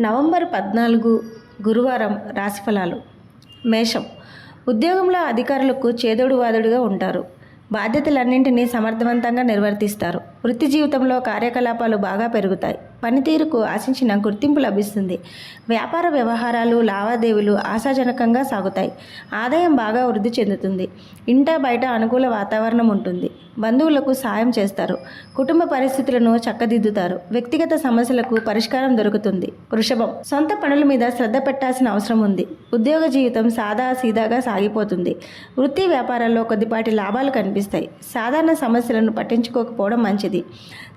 November పద్నాలుగు గురువారం రాశిఫలాలు మేషం. ఉద్యోగంలో అధికారులకు చేదోడు వాదుడుగా ఉంటారు. బాధ్యతలన్నింటినీ సమర్థవంతంగా నిర్వర్తిస్తారు. వృత్తి జీవితంలో కార్యకలాపాలు బాగా పెరుగుతాయి. పనితీరుకు ఆశించిన గుర్తింపు లభిస్తుంది. వ్యాపార వ్యవహారాలు లావాదేవీలు ఆశాజనకంగా సాగుతాయి. ఆదాయం బాగా వృద్ధి చెందుతుంది. ఇంట బయట అనుకూల వాతావరణం ఉంటుంది. బంధువులకు సాయం చేస్తారు. కుటుంబ పరిస్థితులను చక్కదిద్దుతారు. వ్యక్తిగత సమస్యలకు పరిష్కారం దొరుకుతుంది. వృషభం. సొంత పనుల మీద శ్రద్ధ పెట్టాల్సిన అవసరం ఉంది. ఉద్యోగ జీవితం సాదా సీదాగా సాగిపోతుంది. వృత్తి వ్యాపారాల్లో కొద్దిపాటి లాభాలు కనిపిస్తాయి. సాధారణ సమస్యలను పట్టించుకోకపోవడం మంచిది.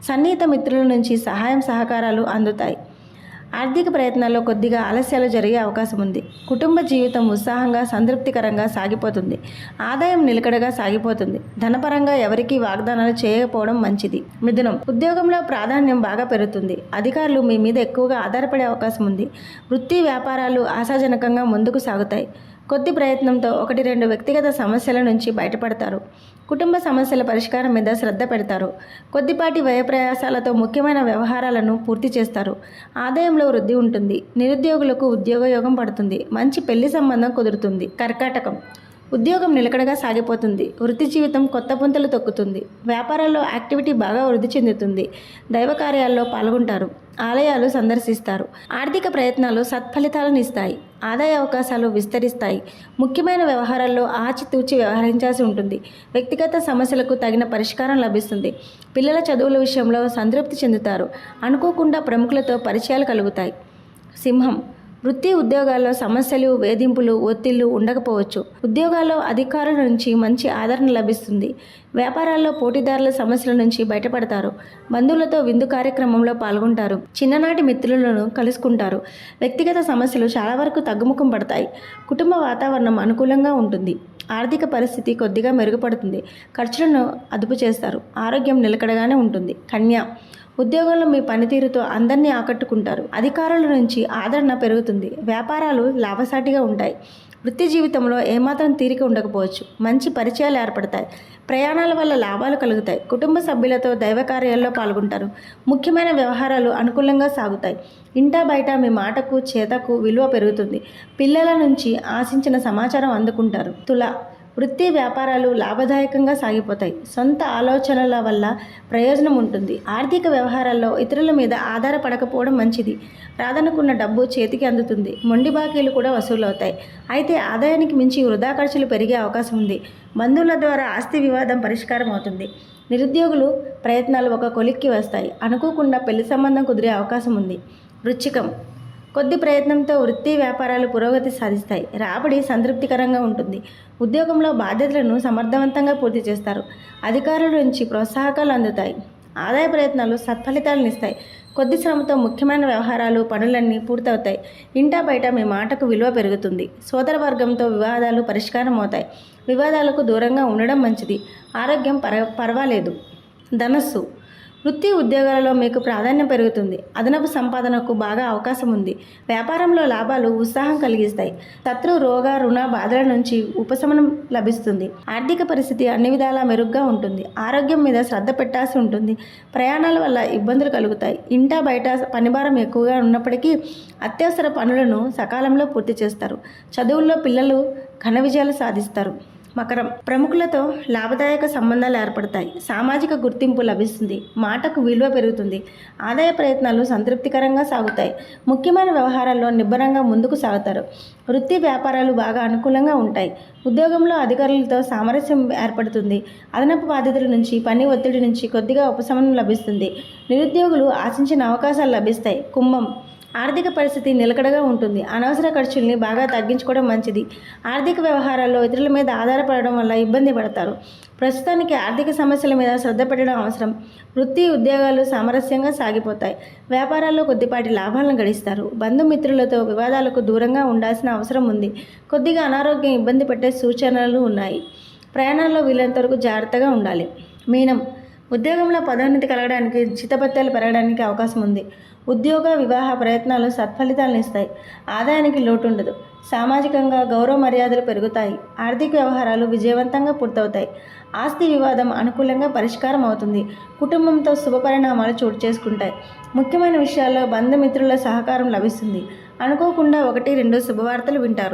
సన్నిహిత మిత్రుల నుంచి సహాయం సహకారం సహకారాలు అందుతాయి. ఆర్థిక ప్రయత్నాల్లో కొద్దిగా ఆలస్యాలు జరిగే అవకాశం ఉంది. కుటుంబ జీవితం ఉత్సాహంగా సంతృప్తికరంగా సాగిపోతుంది. ఆదాయం నిలకడగా సాగిపోతుంది. ధనపరంగా ఎవరికీ వాగ్దానాలు చేయకపోవడం మంచిది. మిథునం ఉద్యోగంలో ప్రాధాన్యం బాగా పెరుగుతుంది. అధికారులు మీ మీద ఎక్కువగా ఆధారపడే అవకాశం ఉంది. వృత్తి వ్యాపారాలు ఆశాజనకంగా ముందుకు సాగుతాయి. కొద్ది ప్రయత్నంతో ఒకటి రెండు వ్యక్తిగత సమస్యల నుంచి బయటపడతారు. కుటుంబ సమస్యల పరిష్కారం మీద శ్రద్ధ పెడతారు. కొద్దిపాటి వ్యయప్రయాసాలతో ముఖ్యమైన వ్యవహారాలను పూర్తి చేస్తారు. ఆదాయంలో వృద్ధి ఉంటుంది. నిరుద్యోగులకు ఉద్యోగయోగం పడుతుంది. మంచి పెళ్ళి సంబంధం కుదురుతుంది. కర్కాటకం ఉద్యోగం నిలకడగా సాగిపోతుంది. వృత్తి జీవితం కొత్త పుంతలు తొక్కుతుంది. వ్యాపారాల్లో యాక్టివిటీ బాగా వృద్ధి చెందుతుంది. దైవ కార్యాల్లో పాల్గొంటారు. ఆలయాలు సందర్శిస్తారు. ఆర్థిక ప్రయత్నాలు సత్ఫలితాలను ఇస్తాయి. ఆదాయ అవకాశాలు విస్తరిస్తాయి. ముఖ్యమైన వ్యవహారాల్లో ఆచితూచి వ్యవహరించాల్సి ఉంటుంది. వ్యక్తిగత సమస్యలకు తగిన పరిష్కారం లభిస్తుంది. పిల్లల చదువుల విషయంలో సంతృప్తి చెందుతారు. అనుకోకుండా ప్రముఖులతో పరిచయాలు కలుగుతాయి. సింహం వృత్తి ఉద్యోగాల్లో సమస్యలు వేధింపులు ఒత్తిళ్ళు ఉండకపోవచ్చు. ఉద్యోగాల్లో అధికారుల నుంచి మంచి ఆదరణ లభిస్తుంది. వ్యాపారాల్లో పోటీదారుల సమస్యల నుంచి బయటపడతారు. బంధువులతో విందు కార్యక్రమంలో పాల్గొంటారు. చిన్ననాటి మిత్రులను కలుసుకుంటారు. వ్యక్తిగత సమస్యలు చాలా వరకు తగ్గుముఖం పడతాయి. కుటుంబ వాతావరణం అనుకూలంగా ఉంటుంది. ఆర్థిక పరిస్థితి కొద్దిగా మెరుగుపడుతుంది. ఖర్చులను అదుపు చేస్తారు. ఆరోగ్యం నిలకడగానే ఉంటుంది. కన్య ఉద్యోగంలో మీ పనితీరుతో అందరినీ ఆకట్టుకుంటారు. అధికారుల నుంచి ఆదరణ పెరుగుతుంది. వ్యాపారాలు లాభసాటిగా ఉంటాయి. వృత్తి జీవితంలో ఏమాత్రం తీరిక ఉండకపోవచ్చు. మంచి పరిచయాలు ఏర్పడతాయి. ప్రయాణాల వల్ల లాభాలు కలుగుతాయి. కుటుంబ సభ్యులతో దైవ కార్యాల్లో పాల్గొంటారు. ముఖ్యమైన వ్యవహారాలు అనుకూలంగా సాగుతాయి. ఇంటా బయట మీ మాటకు చేతకు విలువ పెరుగుతుంది. పిల్లల నుంచి ఆశించిన సమాచారం అందుకుంటారు. తుల వృత్తి వ్యాపారాలు లాభదాయకంగా సాగిపోతాయి. సొంత ఆలోచనల వల్ల ప్రయోజనం ఉంటుంది. ఆర్థిక వ్యవహారాల్లో ఇతరుల మీద ఆధారపడకపోవడం మంచిది. రాదనుకున్న డబ్బు చేతికి అందుతుంది. మొండి బాకీలు కూడా వసూలవుతాయి. అయితే ఆదాయానికి మించి వృధా ఖర్చులు పెరిగే అవకాశం ఉంది. బంధువుల ద్వారా ఆస్తి వివాదం పరిష్కారం అవుతుంది. నిరుద్యోగులు ప్రయత్నాలు ఒక కొలిక్కి వస్తాయి. అనుకోకుండా పెళ్ళి సంబంధం కుదిరే అవకాశం ఉంది. వృచ్చికం కొద్ది ప్రయత్నంతో వృత్తి వ్యాపారాలు పురోగతి సాధిస్తాయి. రాబడి సంతృప్తికరంగా ఉంటుంది. ఉద్యోగంలో బాధ్యతలను సమర్థవంతంగా పూర్తి చేస్తారు. అధికారుల నుంచి ప్రోత్సాహకాలు అందుతాయి. ఆదాయ ప్రయత్నాలు సత్ఫలితాలను ఇస్తాయి. కొద్ది శ్రమతో ముఖ్యమైన వ్యవహారాలు పనులన్నీ పూర్తవుతాయి. ఇంటా బయట మీ మాటకు విలువ పెరుగుతుంది. సోదర వర్గంతో వివాదాలు పరిష్కారం అవుతాయి. వివాదాలకు దూరంగా ఉండడం మంచిది. ఆరోగ్యం పర పర్వాలేదు. ధనస్సు వృత్తి ఉద్యోగాలలో మీకు ప్రాధాన్యం పెరుగుతుంది. అదనపు సంపాదనకు బాగా అవకాశం ఉంది. వ్యాపారంలో లాభాలు ఉత్సాహం కలిగిస్తాయి. శత్రు రోగ రుణ బాధల నుంచి ఉపశమనం లభిస్తుంది. ఆర్థిక పరిస్థితి అన్ని విధాలా మెరుగ్గా ఉంటుంది. ఆరోగ్యం మీద శ్రద్ధ పెట్టాల్సి ఉంటుంది. ప్రయాణాల వల్ల ఇబ్బందులు కలుగుతాయి. ఇంటా బయట పనిభారం ఎక్కువగా ఉన్నప్పటికీ అత్యవసర పనులను సకాలంలో పూర్తి చేస్తారు. చదువుల్లో పిల్లలు ఘన విజయాలు సాధిస్తారు. మకరం. ప్రముఖులతో లాభదాయక సంబంధాలు ఏర్పడతాయి. సామాజిక గుర్తింపు లభిస్తుంది. మాటకు విలువ పెరుగుతుంది. ఆదాయ ప్రయత్నాలు సంతృప్తికరంగా సాగుతాయి. ముఖ్యమైన వ్యవహారాల్లో నిబ్బరంగా ముందుకు సాగుతారు. వృత్తి వ్యాపారాలు బాగా అనుకూలంగా ఉంటాయి. ఉద్యోగంలో అధికారులతో సామరస్యం ఏర్పడుతుంది. అదనపు బాధ్యతల నుంచి పని ఒత్తిడి నుంచి కొద్దిగా ఉపశమనం లభిస్తుంది. నిరుద్యోగులు ఆశించిన అవకాశాలు లభిస్తాయి. కుంభం ఆర్థిక పరిస్థితి నిలకడగా ఉంటుంది. అనవసర ఖర్చుల్ని బాగా తగ్గించుకోవడం మంచిది. ఆర్థిక వ్యవహారాల్లో ఇతరుల మీద ఆధారపడడం వల్ల ఇబ్బంది పడతారు. ప్రస్తుతానికి ఆర్థిక సమస్యల మీద శ్రద్ధ పెట్టడం అవసరం. వృత్తి ఉద్యోగాలు సామరస్యంగా సాగిపోతాయి. వ్యాపారాల్లో కొద్దిపాటి లాభాలను గడిస్తారు బంధుమిత్రులతో వివాదాలకు దూరంగా ఉండాల్సిన అవసరం ఉంది. కొద్దిగా అనారోగ్యం ఇబ్బంది పెట్టే సూచనలు ఉన్నాయి. ప్రయాణాల్లో వీలంత వరకు జాగ్రత్తగా ఉండాలి. మీనం ఉద్యోగంలో పదోన్నతి కలగడానికి చిత్తబత్తాలు పెరగడానికి అవకాశం ఉంది. ఉద్యోగ వివాహ ప్రయత్నాలు సత్ఫలితాలను ఇస్తాయి. ఆదాయానికి లోటు ఉండదు సామాజికంగా గౌరవ మర్యాదలు పెరుగుతాయి. ఆర్థిక వ్యవహారాలు విజయవంతంగా పూర్తవుతాయి. ఆస్తి వివాదం అనుకూలంగా పరిష్కారం అవుతుంది. కుటుంబంతో శుభ పరిణామాలు చోటు చేసుకుంటాయి. ముఖ్యమైన విషయాల్లో బంధుమిత్రుల సహకారం లభిస్తుంది. అనుకోకుండా ఒకటి రెండు శుభవార్తలు వింటారు.